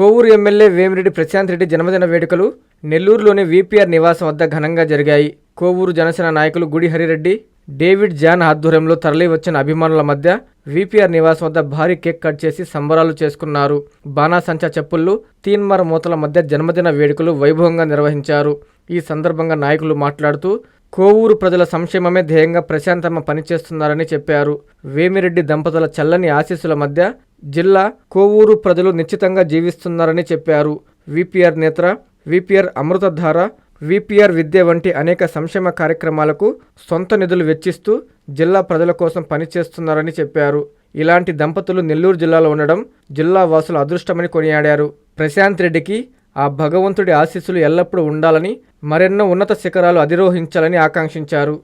Kovur MLA Vemireddy Prashanth Reddy జన్మదిన వేడుకలు నెల్లూరులోని వీపీఆర్ నివాసం వద్ద ఘనంగా జరిగాయి. కోవూరు జనసేన నాయకులు గుడి హరిరెడ్డి డేవిడ్ జాన్ ఆధ్వర్యంలో తరలి వచ్చిన అభిమానుల మధ్య వీపీఆర్ నివాసం వద్ద భారీ కేక్ కట్ చేసి సంబరాలు చేసుకున్నారు. బాణాసంచా చెప్పుళ్ళు తీన్మార్ మూతల మధ్య జన్మదిన వేడుకలు వైభవంగా నిర్వహించారు. ఈ సందర్భంగా నాయకులు మాట్లాడుతూ కోవూరు ప్రజల సంక్షేమమే ధ్యేయంగా ప్రశాంతమ్మ పనిచేస్తున్నారని చెప్పారు. వేమిరెడ్డి దంపతుల చల్లని ఆశీస్సుల మధ్య జిల్లా కోవూరు ప్రజలు నిశ్చితంగా జీవిస్తున్నారని చెప్పారు. విపిఆర్ నేత్ర విపిఆర్ అమృతధార విపిఆర్ విద్య వంటి అనేక సంక్షేమ కార్యక్రమాలకు సొంత నిధులు వెచ్చిస్తూ జిల్లా ప్రజల కోసం పనిచేస్తున్నారని చెప్పారు. ఇలాంటి దంపతులు నెల్లూరు జిల్లాలో ఉండడం జిల్లా వాసుల అదృష్టమని కొనియాడారు. ప్రశాంత్ రెడ్డికి ఆ భగవంతుడి ఆశీస్సులు ఎల్లప్పుడూ ఉండాలని మరెన్నో ఉన్నత శిఖరాలు అధిరోహించాలని ఆకాంక్షించారు.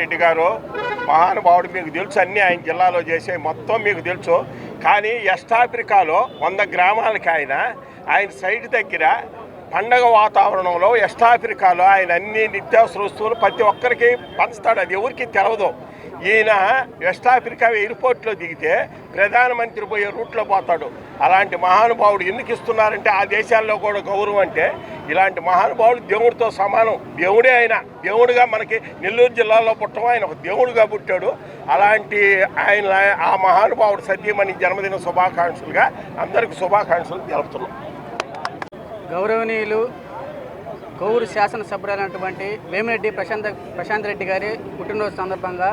రెడ్డి గారు మహానుభావుడు మీకు తెలుసు అన్ని ఆయన జిల్లాలో చేసే మొత్తం మీకు తెలుసు. కానీ వెస్ట్ ఆఫ్రికాలో వంద గ్రామాలకి ఆయన ఆయన సైట్ దగ్గర పండగ వాతావరణంలో వెస్ట్ ఆఫ్రికాలో ఆయన అన్ని నిత్యావసర వస్తువులు ప్రతి ఒక్కరికి పంచుతాడు. అది ఎవరికి తెలవదు. ఈయన వెస్ట్ ఆఫ్రికా ఎయిర్పోర్ట్లో దిగితే ప్రధానమంత్రి పోయే రూట్లో పోతాడు. అలాంటి మహానుభావుడు ఎందుకు ఇస్తున్నారంటే ఆ దేశాల్లో కూడా గౌరవం అంటే ఇలాంటి మహానుభావుడు దేవుడితో సమానం. దేవుడే ఆయన. దేవుడుగా మనకి నెల్లూరు జిల్లాలో పుట్టడం ఆయన ఒక దేవుడుగా పుట్టాడు. అలాంటి ఆయన ఆ మహానుభావుడు సత్యమని జన్మదిన శుభాకాంక్షలుగా అందరికి శుభాకాంక్షలు తెలుపుతున్నాం. గౌరవనీయులు గౌరు శాసనసభ్యులైనటువంటి వేమిరెడ్డి ప్రశాంత్ ప్రశాంత్ రెడ్డి గారి పుట్టినరోజు సందర్భంగా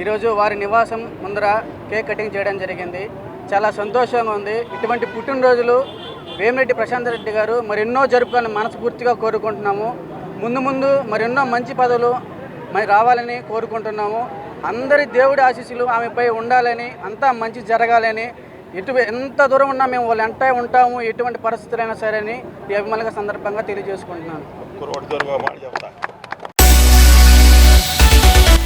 ఈరోజు వారి నివాసం ముందర కేక్ కటింగ్ చేయడం జరిగింది. చాలా సంతోషంగా ఉంది. ఇటువంటి పుట్టినరోజులు వేమిరెడ్డి ప్రశాంత్ రెడ్డి గారు మరెన్నో జరుపుకొని మనస్ఫూర్తిగా కోరుకుంటున్నాము. ముందు ముందు మరెన్నో మంచి పదవులు మరి రావాలని కోరుకుంటున్నాము. అందరి దేవుడి ఆశీస్సులు ఆమెపై ఉండాలని అంతా మంచి జరగాలని ఎటు ఎంత దూరం ఉన్నా మేము వాళ్ళు ఎంటే ఉంటాము ఎటువంటి పరిస్థితులైనా సరే అని ఈ అభిమానుల సందర్భంగా తెలియజేసుకుంటున్నాను.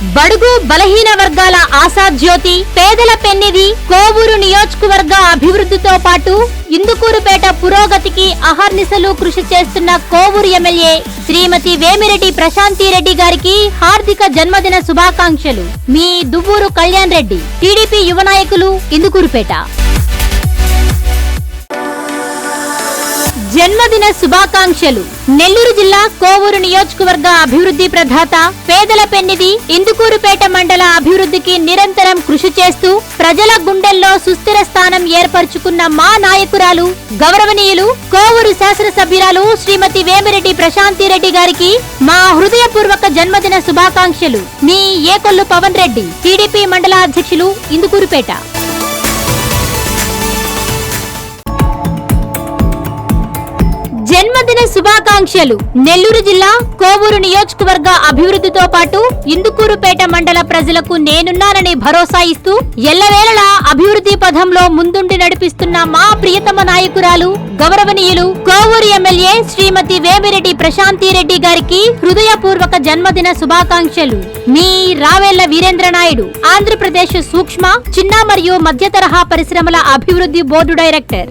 బడుగు బలహీన వర్గాల ఆశాజ్యోతి పేదల పెన్నిది కోవూరు నియోజకవర్గ అభివృద్ధితో పాటు ఇందుకూరుపేట పురోగతికి అహర్నిశలు కృషి చేస్తున్న కోవూరు ఎమ్మెల్యే శ్రీమతి వేమిరెడ్డి ప్రశాంతి రెడ్డి గారికి హార్దిక జన్మదిన శుభాకాంక్షలు. మీ దువ్వూరు కళ్యాణ్ రెడ్డి టీడీపీ యువ నాయకులు ఇందుకూరుపేట. జన్మదిన శుభాకాంక్షలు. నెల్లూరు జిల్లా కోవూరు నియోజకవర్గ అభివృద్ధి ప్రధాత పేదల పెన్నిది ఇందుకూరుపేట మండల అభివృద్ధికి నిరంతరం కృషి చేస్తూ ప్రజల గుండెల్లో సుస్థిర స్థానం ఏర్పరచుకున్న మా నాయకురాలు గౌరవనీయులు కోవూరు శాసనసభ్యురాలు శ్రీమతి వేమిరెడ్డి ప్రశాంతి రెడ్డి గారికి మా హృదయపూర్వక జన్మదిన శుభాకాంక్షలు. మీ ఏకొల్లు పవన్ రెడ్డి టీడీపీ మండల అధ్యక్షులు ఇందుకూరుపేట. శుభాకాంక్షలు. నెల్లూరు జిల్లా కోవూరు నియోజకవర్గ అభివృద్ధితో పాటు ఇందుకూరుపేట మండల ప్రజలకు నేనున్నానని భరోసా ఇస్తూ ఎల్లవేళలా అభివృద్ధి పథంలో ముందుండి నడిపిస్తున్న మా ప్రియతమ నాయకురాలు గౌరవనీయులు కోవూరు ఎమ్మెల్యే శ్రీమతి వేమిరెడ్డి ప్రశాంతి రెడ్డి గారికి హృదయపూర్వక జన్మదిన శుభాకాంక్షలు. మీ రావేళ్ళ వీరేంద్ర నాయుడు ఆంధ్రప్రదేశ్ సూక్ష్మ చిన్న మరియు మధ్య తరహా పరిశ్రమల అభివృద్ధి బోర్డు డైరెక్టర్.